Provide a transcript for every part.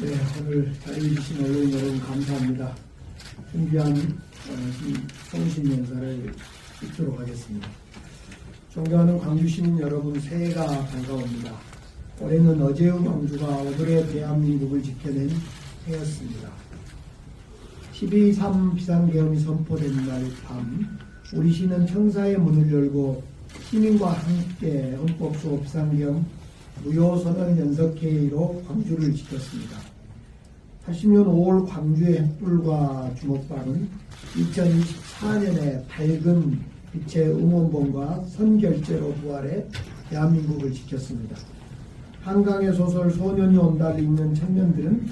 네, 오늘 자리해 주신 언론 여러분 감사합니다. 준비한 어, 성신 연사를 읽도록 하겠습니다. 존경하는 광주 시민 여러분 새해가 반가웁니다. 올해는 어제의 광주가 오늘의 대한민국을 지켜낸 해였습니다. 12.3 비상계엄이 선포된 날 밤 우리 시는 청사의 문을 열고 시민과 함께 헌법수호 비상계엄 무효선언 연석회의로 광주를 지켰습니다. 80년 5월 광주의 햇불과 주목받은 2024년의 밝은 빛의 응원봉과 선결제로 부활해 대한민국을 지켰습니다. 한강의 소설 소년이 온다를 읽는 청년들은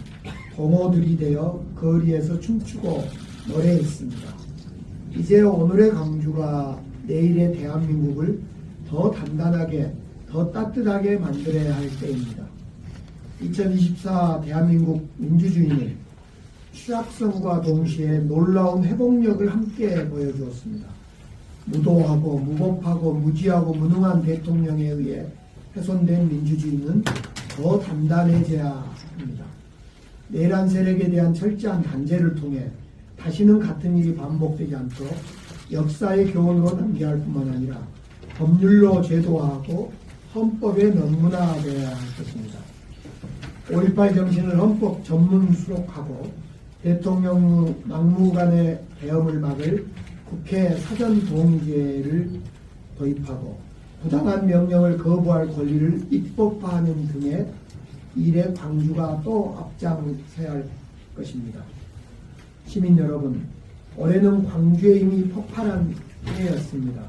동호들이 되어 거리에서 춤추고 노래했습니다. 이제 오늘의 광주가 내일의 대한민국을 더 단단하게, 더 따뜻하게 만들어야 할 때입니다. 2024 대한민국 민주주의는 취약성과 동시에 놀라운 회복력을 함께 보여주었습니다. 무도하고 무법하고 무지하고 무능한 대통령에 의해 훼손된 민주주의는 더 단단해져야 합니다. 내란 세력에 대한 철저한 단죄를 통해 다시는 같은 일이 반복되지 않도록 역사의 교훈으로 남겨야 할 뿐만 아니라 법률로 제도화하고 헌법에 명문화되어야 할 것입니다. 5.18 정신을 헌법 전문 수록하고 대통령 막무가내 대엄을 막을 국회 사전 동의제를 도입하고 부당한 명령을 거부할 권리를 입법화하는 등의 일에 광주가 또 앞장서야 할 것입니다. 시민 여러분, 올해는 광주의 힘이 폭발한 해였습니다.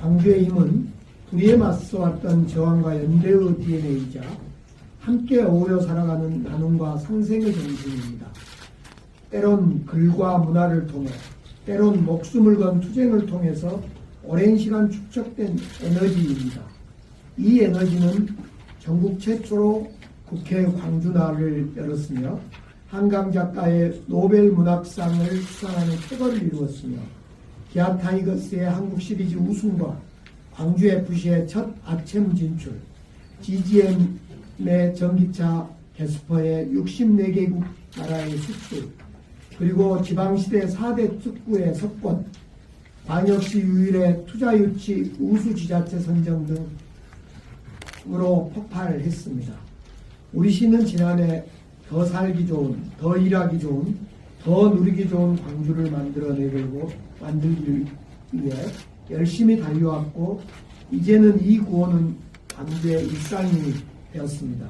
광주의 힘은 불의에 맞서 왔던 저항과 연대의 DNA이자 함께 어우러 살아가는 나눔과 상생의 정신입니다. 때론 글과 문화를 통해, 때론 목숨을 건 투쟁을 통해서 오랜 시간 축적된 에너지입니다. 이 에너지는 전국 최초로 국회 광주날을 열었으며 한강 작가의 노벨 문학상을 수상하는 쾌거를 이루었으며 기아 타이거스의 한국 시리즈 우승과 광주 FC의 첫 아챔 진출, GGM의 전기차 캐스퍼의 64개국 나라의 수출, 그리고 지방시대 4대 특구의 석권, 광역시 유일의 투자유치 우수지자체 선정 등으로 폭발했습니다. 우리 시는 지난해 더 살기 좋은, 더 일하기 좋은, 더 누리기 좋은 광주를 만들어내려고 만들기 위해 열심히 달려왔고 이제는 이 구호는 광주의 일상이 되었습니다.